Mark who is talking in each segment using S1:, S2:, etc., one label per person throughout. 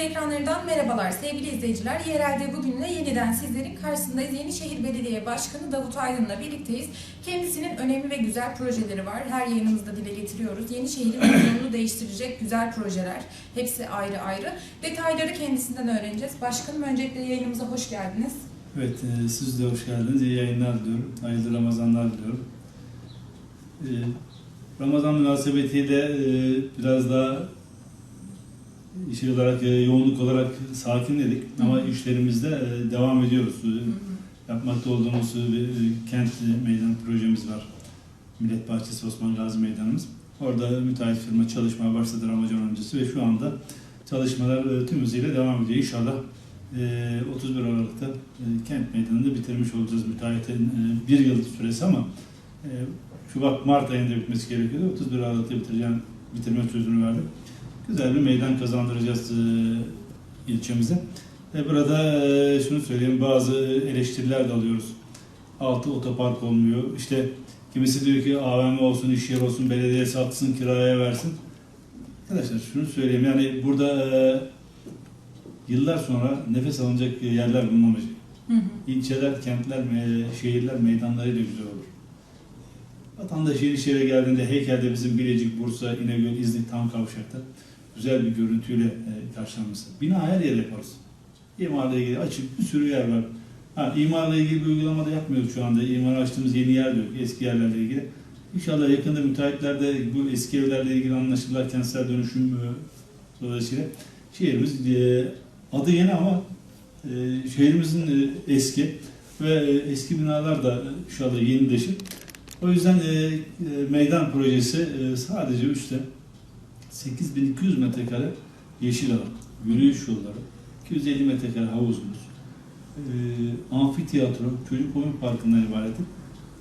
S1: Ekranlarından merhabalar sevgili izleyiciler. Yerelde bugünle yeniden sizlerin karşısındayız. Yenişehir Belediye Başkanı Davut Aydın'la birlikteyiz. Kendisinin önemli ve güzel projeleri var. Her yayınımızda dile getiriyoruz. Yenişehir'in vizyonunu değiştirecek güzel projeler. Hepsi ayrı ayrı. Detayları kendisinden öğreneceğiz. Başkanım öncelikle yayınımıza hoş geldiniz.
S2: Evet, e, siz de hoş geldiniz. İyi yayınlar diliyorum. Hayırlı Ramazanlar diliyorum. E, Ramazan münasebetiyle e, biraz daha şey olarak, e, yoğunluk olarak sakinledik. Ama işlerimizde e, devam ediyoruz. Yapmakta olduğumuz bir e, kent meydan projemiz var. Millet Bahçesi Osman Gazi Meydanımız. Orada müteahhit firma çalışmaya başladı Ramazan öncesi ve şu anda çalışmalar tüm hızıyla devam ediyor. İnşallah e, 31 Aralık'ta kent meydanını bitirmiş olacağız müteahhitin bir yıl süresi ama e, Şubat Mart ayında bitmesi gerekiyordu. 31 Aralık'ta bitireceğim, bitirme sözünü verdim. Güzel bir meydan kazandıracağız e, ilçemize. E, burada e, şunu söyleyeyim bazı eleştiriler de alıyoruz. Altı otopark olmuyor. İşte kimisi diyor ki AVM olsun, iş yeri olsun, belediye satsın, kiraya versin. Arkadaşlar şunu söyleyeyim yani burada e, yıllar sonra nefes alınacak yerler bulunamayacak.
S1: Hı hı.
S2: İlçeler, kentler, me- şehirler meydanlarıyla güzel olur. Vatandaş Yenişehir'e geldiğinde heykelde bizim Bilecik, Bursa, İnegöl, İznik tam kavşakta güzel bir görüntüyle e, karşılanması. Bina her yere yaparız. İmarla ilgili açık bir sürü yer var. Ha, imarla ilgili bir uygulama da yapmıyoruz şu anda. İmar açtığımız yeni yer yok. Eski yerlerle ilgili. İnşallah yakında müteahhitler de bu eski evlerle ilgili anlaşırlar. Kentsel dönüşüm e, dolayısıyla şehrimiz e, adı yeni ama e, şehrimizin e, eski ve e, eski binalar da inşallah yenileşir. O yüzden e, e, meydan projesi e, sadece üstte 8200 metrekare yeşil alan, yürüyüş yolları, 250 metrekare havuzumuz, e, amfiteyatro, çocuk oyun parkından ibaret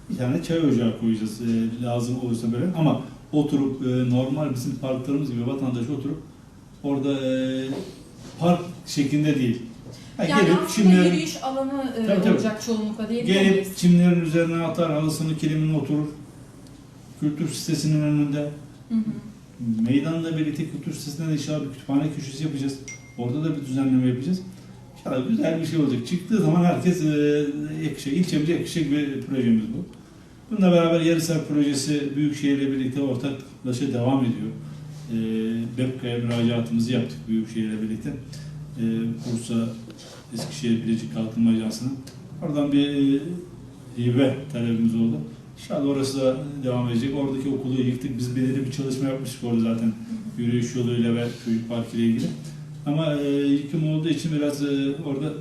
S2: bir tane çay ocağı koyacağız e, lazım olursa böyle ama oturup e, normal bizim parklarımız gibi vatandaş oturup orada e, park şeklinde değil. Ha,
S1: Yani
S2: gelip çimlerin-
S1: yürüyüş alanı e,
S2: Tabii, tabii.
S1: olacak çoğunlukla diyebilir
S2: Gelip
S1: miyiz?
S2: çimlerin üzerine atar, halısını, kilimini oturur. Kültür sitesinin önünde.
S1: Hı hı.
S2: Meydanla birlikte kültür sitesinde de inşallah bir kütüphane köşesi yapacağız. Orada da bir düzenleme yapacağız. İnşallah güzel bir şey olacak. Çıktığı zaman herkes e, yakışacak, ilçemize yakışacak bir projemiz bu. Bununla beraber Yarısar projesi Büyükşehir'le birlikte ortaklaşa devam ediyor. E, BEPKA'ya müracaatımızı yaptık Büyükşehir'le birlikte. E, Bursa, Eskişehir Bilecik Kalkınma Ajansı'na. Oradan bir e, hibe talebimiz oldu. İnşallah orası da devam edecek. Oradaki okulu yıktık. Biz belirli bir çalışma yapmıştık orada zaten. Yürüyüş yoluyla ve çocuk parkı ile ilgili. Ama e, yıkım olduğu için biraz e, orada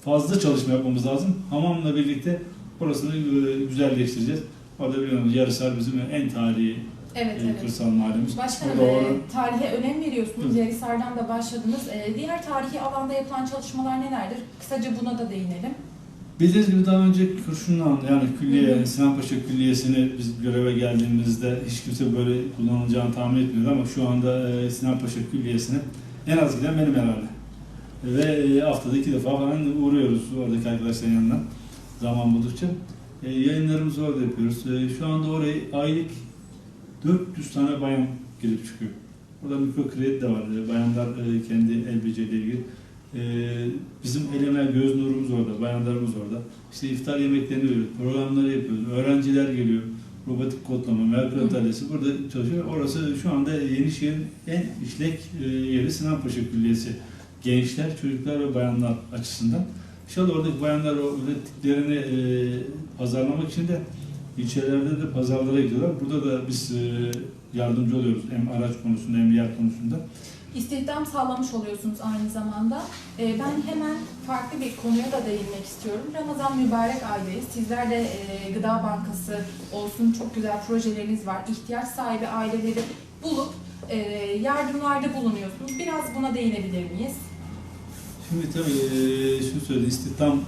S2: fazla çalışma yapmamız lazım. Hamamla birlikte orasını e, güzelleştireceğiz. Orada biliyorsunuz Yarısar bizim en tarihi
S1: Evet
S2: e,
S1: evet.
S2: kırsal mahallemiz.
S1: Başkanım
S2: Orada
S1: e, tarihe önem veriyorsunuz.
S2: Hı.
S1: Da başladınız. E, diğer tarihi alanda yapılan çalışmalar nelerdir? Kısaca buna da değinelim.
S2: Bildiğiniz gibi daha önce Kurşunlan yani külliye,
S1: Hı hı.
S2: Sinan Paşa Külliyesi'ni biz göreve geldiğimizde hiç kimse böyle kullanılacağını tahmin etmiyordu ama şu anda e, Sinan Paşa Külliyesi'ne en az giden benim herhalde. Ve e, haftada iki defa falan uğruyoruz oradaki arkadaşların yanına zaman buldukça. E, yayınlarımızı orada yapıyoruz. E, şu anda orayı aylık 400 tane bayan girip çıkıyor. Orada mikro kredi de var. E, bayanlar e, kendi el beceriyle ilgili. E, bizim eleme göz nurumuz orada, bayanlarımız orada. İşte iftar yemeklerini veriyoruz, programları yapıyoruz. Öğrenciler geliyor. Robotik kodlama, Merkür. Atölyesi burada çalışıyor. Orası şu anda Yenişehir'in en işlek e, yeri Sinan Paşa Külliyesi. Gençler, çocuklar ve bayanlar açısından. İnşallah oradaki bayanlar o ürettiklerini e, pazarlamak için de ilçelerde de pazarlara gidiyorlar. Burada da biz e, yardımcı oluyoruz hem araç konusunda hem yer konusunda.
S1: İstihdam sağlamış oluyorsunuz aynı zamanda. E, ben hemen farklı bir konuya da değinmek istiyorum. Ramazan mübarek aydayız. Sizler de e, Gıda Bankası olsun çok güzel projeleriniz var. İhtiyaç sahibi aileleri bulup e, yardımlarda bulunuyorsunuz. Biraz buna değinebilir miyiz?
S2: Şimdi tabii e, şunu söyledi, istihdam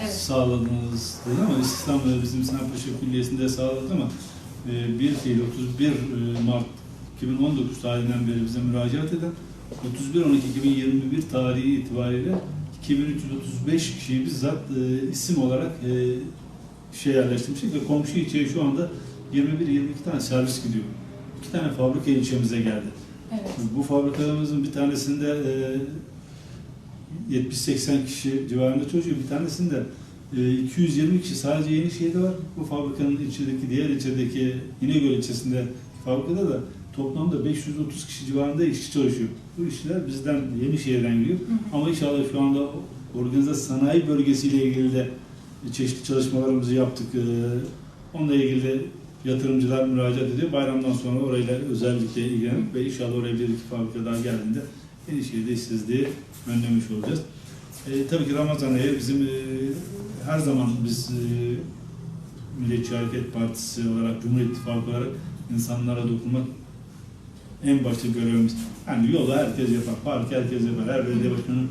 S1: Evet.
S2: sağladınız dedi ama istihdam da bizim Sinan Paşa Külliyesi'nde sağladı ama bir değil 31 e, Mart 2019 tarihinden beri bize müracaat eden 31-12-2021 tarihi itibariyle 2335 kişiyi bizzat e, isim olarak e, şey yerleştirmiştik ve komşu ilçeye şu anda 21-22 tane servis gidiyor. İki tane fabrika ilçemize geldi.
S1: Evet.
S2: Bu fabrikalarımızın bir tanesinde e, 70-80 kişi civarında çalışıyor. Bir tanesinde e, 220 kişi sadece Yenişehir'de var. Bu fabrikanın içindeki, diğer ilçedeki İnegöl ilçesinde fabrikada da toplamda 530 kişi civarında işçi çalışıyor. Bu işçiler bizden Yenişehir'den geliyor.
S1: Hı hı.
S2: Ama inşallah şu anda organize sanayi bölgesiyle ilgili de çeşitli çalışmalarımızı yaptık. Ee, Onunla ilgili de yatırımcılar müracaat ediyor. Bayramdan sonra orayla özellikle ilgilenip ve inşallah oraya bir iki fabrika daha geldiğinde Yenişehir'de işsizliği önlemiş olacağız. Ee, tabii ki Ramazan ayı bizim e, her zaman biz e, Milliyetçi Hareket Partisi olarak, Cumhur İttifakı olarak insanlara dokunmak en başta görevimiz. Yani yolu herkes yapar, park herkes yapar. Her belediye başkanı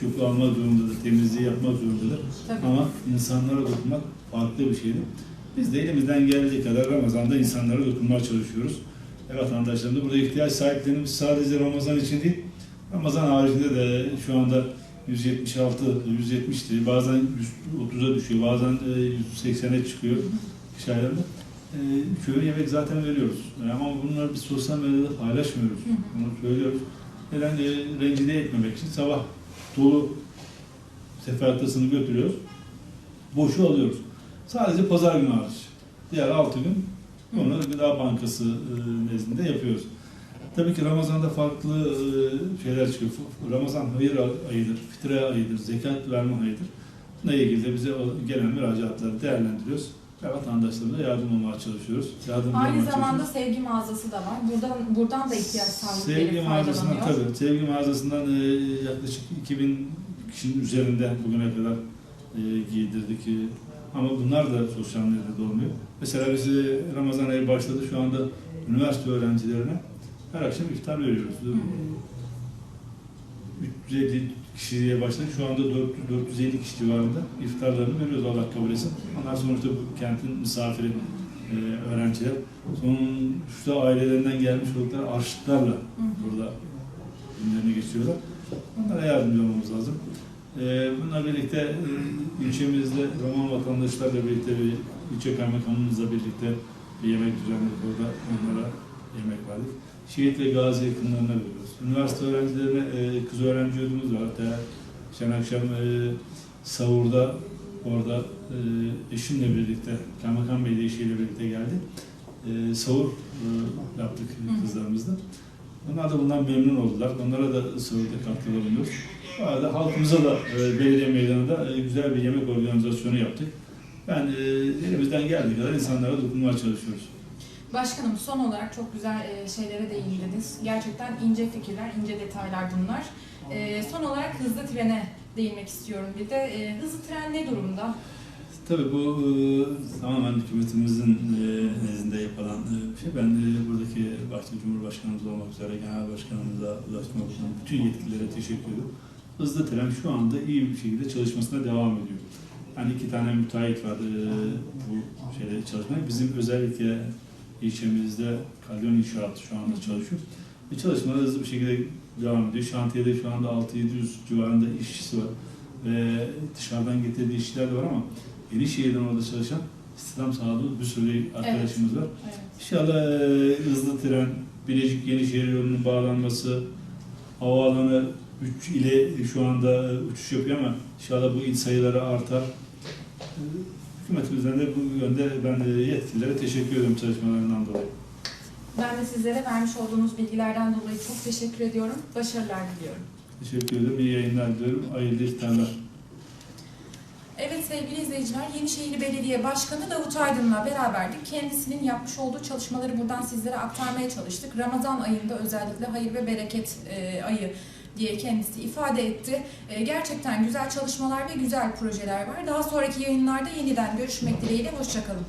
S2: çöpü almak zorundadır, temizliği yapmak zorundadır.
S1: Tabii.
S2: Ama insanlara dokunmak farklı bir şeydir. Biz de elimizden geldiği kadar Ramazan'da insanlara dokunmaya çalışıyoruz. Ve vatandaşlarımız burada ihtiyaç sahiplerimiz sadece Ramazan için değil, Ramazan haricinde de şu anda 176, 170 değil, bazen 130'a düşüyor, bazen e, 180'e çıkıyor kış aylarında. E, Köy yemek zaten veriyoruz. E, Ama bunları biz sosyal medyada paylaşmıyoruz.
S1: Hı hı.
S2: Bunu söylüyoruz. Neden e, rencide etmemek için sabah dolu sefertasını götürüyoruz. Boşu alıyoruz. Sadece pazar günü hariç. Diğer altı gün onu Gıda Bankası e, nezdinde yapıyoruz. Tabii ki Ramazan'da farklı e, şeyler çıkıyor. Ramazan hayır ayıdır, fitre ayıdır, zekat verme ayıdır. Bununla ilgili de bize gelen müracaatları değerlendiriyoruz ve vatandaşlarımıza yardım olmaya çalışıyoruz. Yardım
S1: Aynı zamanda
S2: çalışıyoruz.
S1: sevgi mağazası da var. Buradan buradan da ihtiyaç sahipleri
S2: Sevgi mağazasından tabii, sevgi mağazasından e, yaklaşık 2000 kişinin üzerinde bugüne kadar e, giydirdik. E, ama bunlar da sosyal medyada olmuyor. Mesela biz e, Ramazan ayı başladı. Şu anda üniversite öğrencilerine her akşam iftar veriyoruz.
S1: Hı.
S2: 350 kişiye başladık. Şu anda 400, 450 kişi civarında iftarlarını veriyoruz Allah kabul etsin. Onlar sonuçta bu kentin misafiri e, öğrenciler. Sonuçta ailelerinden gelmiş oldukları
S1: hı.
S2: burada günlerini geçiriyorlar. Onlara yardımcı olmamız lazım. Ee, bununla birlikte e, ilçemizde Roman vatandaşlarla birlikte bir ilçe kaymakamımızla birlikte bir yemek düzenledik orada onlara yemek verdik. Şehit ve gazi yakınlarına veriyoruz. Üniversite öğrencilerine e, kız öğrenci yurdumuz var. Hatta geçen akşam e, sahurda orada e, eşimle birlikte, kaymakam bey de eşiyle birlikte geldi. E, sahur e, yaptık kızlarımızla. Onlar da bundan memnun oldular. Onlara da sahurda katkıda bulunuyoruz. Bu arada halkımıza da e, belediye meydanında e, güzel bir yemek organizasyonu yaptık. Ben e, elimizden geldiği kadar insanlara dokunmaya çalışıyoruz.
S1: Başkanım son olarak çok güzel e, şeylere değindiniz. Gerçekten ince fikirler, ince detaylar bunlar. E, son olarak hızlı trene değinmek istiyorum bir de. E, hızlı tren ne durumda?
S2: Tabii bu tamamen hükümetimizin nezdinde yapılan bir şey. Ben buradaki başta Cumhurbaşkanımız olmak üzere Genel Başkanımıza, Ulaştırma Bakanı, bütün yetkililere teşekkür ediyorum. Hızlı tren şu anda iyi bir şekilde çalışmasına devam ediyor. Yani iki tane müteahhit var bu şeyde çalışmaya. Bizim özellikle ilçemizde Kalyon İnşaat şu anda çalışıyor. Ve çalışmalar hızlı bir şekilde devam ediyor. Şantiyede şu anda 6-700 civarında işçisi var. Ve dışarıdan getirdiği işçiler de var ama Yenişehir'den orada çalışan istihdam sağladığı bir sürü arkadaşımız var.
S1: Evet.
S2: İnşallah e, hızlı tren, Bilecik Yenişehir yolunun bağlanması, havaalanı 3 ile şu anda e, uçuş yapıyor ama inşallah bu il sayıları artar. Hükümetimizden de bu yönde ben yetkililere teşekkür ediyorum çalışmalarından dolayı.
S1: Ben de sizlere vermiş olduğunuz bilgilerden dolayı çok teşekkür ediyorum. Başarılar diliyorum.
S2: Teşekkür ederim. İyi yayınlar diliyorum. Hayırlı iftarlar.
S1: Evet sevgili izleyiciler, Yenişehir Belediye Başkanı Davut Aydın'la beraberdik. Kendisinin yapmış olduğu çalışmaları buradan sizlere aktarmaya çalıştık. Ramazan ayında özellikle hayır ve bereket e, ayı diye kendisi ifade etti. E, gerçekten güzel çalışmalar ve güzel projeler var. Daha sonraki yayınlarda yeniden görüşmek dileğiyle. Hoşçakalın.